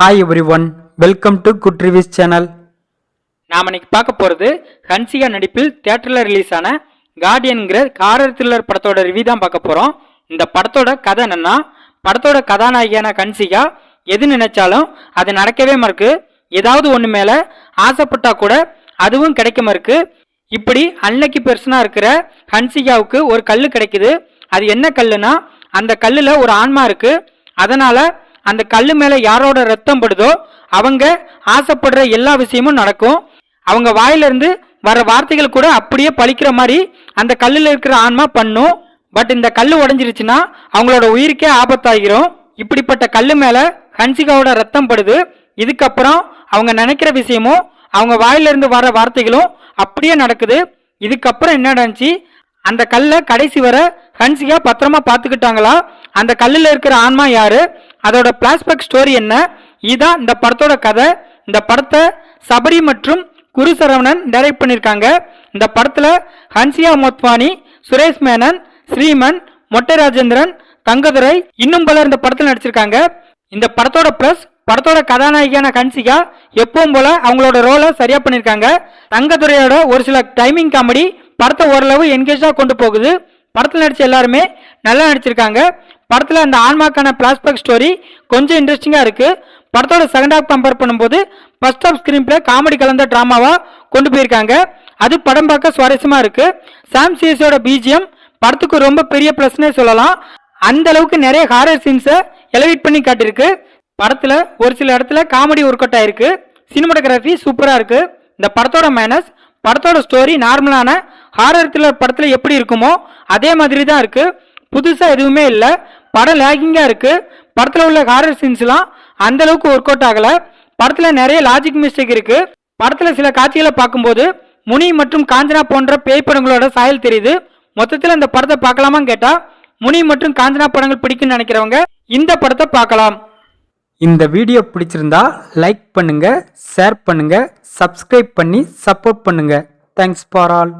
Hi everyone welcome to good reviews channel நாம இன்னைக்கு பார்க்க போகிறது ஹன்சிகா நடிப்பில் தேட்டரில் ரிலீஸ் ஆன கார்டியன்கிற காரர் த்ரில்லர் படத்தோட ரிவ்யூ தான் பார்க்க போகிறோம் இந்த படத்தோட கதை என்னன்னா படத்தோட கதாநாயகியான ஹன்சிகா எது நினைச்சாலும் அது நடக்கவே மறுக்கு. ஏதாவது ஒன்று மேலே ஆசைப்பட்டா கூட அதுவும் கிடைக்க மறுக்கு. இப்படி அன்னைக்கு பெர்சனா இருக்கிற ஹன்சிகாவுக்கு ஒரு கல் கிடைக்குது. அது என்ன கல்லுனா அந்த கல்லில் ஒரு ஆன்மா இருக்குது அதனால் அந்த கல்லு மேல யாரோட ரத்தம் படுதோ அவங்க ஆசைப்படுற எல்லா விஷயமும் நடக்கும். அவங்க வாயிலிருந்து வர வார்த்தைகள் கூட அப்படியே பழிக்கிற மாதிரி அந்த கல்லுல இருக்கிற ஆன்மா பண்ணும். பட் இந்த கல் உடஞ்சிருச்சுன்னா அவங்களோட உயிருக்கே ஆபத்தாகிரும். இப்படிப்பட்ட கல்லு மேல ஹன்சிகாவோட ரத்தம் படுது. இதுக்கப்புறம் அவங்க நினைக்கிற விஷயமும் அவங்க வாயிலிருந்து வர வார்த்தைகளும் அப்படியே நடக்குது. இதுக்கப்புறம் என்ன நடந்துச்சு? அந்த கல்லை கடைசி வர ஹன்சிகா பத்திரமா பார்த்துக்கிட்டாங்களா? அந்த கல்லில் இருக்கிற ஆன்மா யாரு? அதோட பிளாஷ்பேக் ஸ்டோரி என்ன? இதுதான் இந்த படத்தோட கதை. இந்த படத்தை சபரி மற்றும் குரு சரவணன் டைரக்ட் பண்ணியிருக்காங்க இந்த படத்தில் ஹன்சியா மோத்வானி சுரேஷ் மேனன் ஸ்ரீமன் மொட்டை ராஜேந்திரன் தங்கதுரை இன்னும் பலர் இந்த படத்தில் நடிச்சிருக்காங்க. இந்த படத்தோட ப்ளஸ் படத்தோட கதாநாயகியான கன்சிகா எப்பவும் போல அவங்களோட ரோலை சரியா பண்ணியிருக்காங்க தங்கதுரையோட ஒரு சில டைமிங் காமெடி படத்தை ஓரளவு என்கேஜாக கொண்டு போகுது. படத்தில் நடித்த எல்லாருமே நல்லா நடிச்சிருக்காங்க. படத்தில் அந்த ஆன்மாக்கான பிளாஷ்பேக் ஸ்டோரி கொஞ்சம் இன்ட்ரெஸ்டிங்காக இருக்குது படத்தோட செகண்ட் ஹாஃப் கம்பேர் பண்ணும்போது first half screenplay comedy கலந்த ட்ராமாவாக கொண்டு போயிருக்காங்க. அது படம் பார்க்க சுவாரஸ்யமாக இருக்குது சாம் சிஎஸோட பிஜிஎம் படத்துக்கு ரொம்ப பெரிய ப்ளஸ்னே சொல்லலாம். அந்த அளவுக்கு நிறைய ஹாரர் சீன்ஸை எலவேட் பண்ணி காட்டியிருக்கு. படத்தில் ஒரு சில இடத்துல காமெடி ஒர்க் அவுட் ஆயிருக்கு. சினிமாட்டோகிராஃபி சூப்பராக இருக்குது இந்த படத்தோட மைனஸ் படத்தோட ஸ்டோரி நார்மலான ஹாரர் த்ரில்லர் படத்தில் எப்படி இருக்குமோ அதே மாதிரி தான் இருக்குது புதுசாக எதுவுமே இல்லை. படம் லேகிங்காக இருக்குது படத்தில் உள்ள ஹாரர் சீன்ஸ்லாம் அந்த அளவுக்கு ஒர்க் அவுட் ஆகலை. படத்தில் நிறைய லாஜிக் மிஸ்டேக் இருக்குது படத்தில் சில காட்சிகளை பார்க்கும்போது முனி மற்றும் காஞ்சனா போன்ற பேய் படங்களோட சாயல் தெரியுது. மொத்தத்தில் இந்த படத்தை பார்க்கலாமான்னு கேட்டால் முனி மற்றும் காஞ்சனா படங்கள் பிடிக்கும்னு நினைக்கிறவங்க இந்த படத்தை பார்க்கலாம். இந்த வீடியோ பிடிச்சிருந்தா லைக் பண்ணுங்கள் ஷேர் பண்ணுங்கள் சப்ஸ்கிரைப் பண்ணி சப்போர்ட் பண்ணுங்கள் தேங்க்ஸ் ஃபார் ஆல்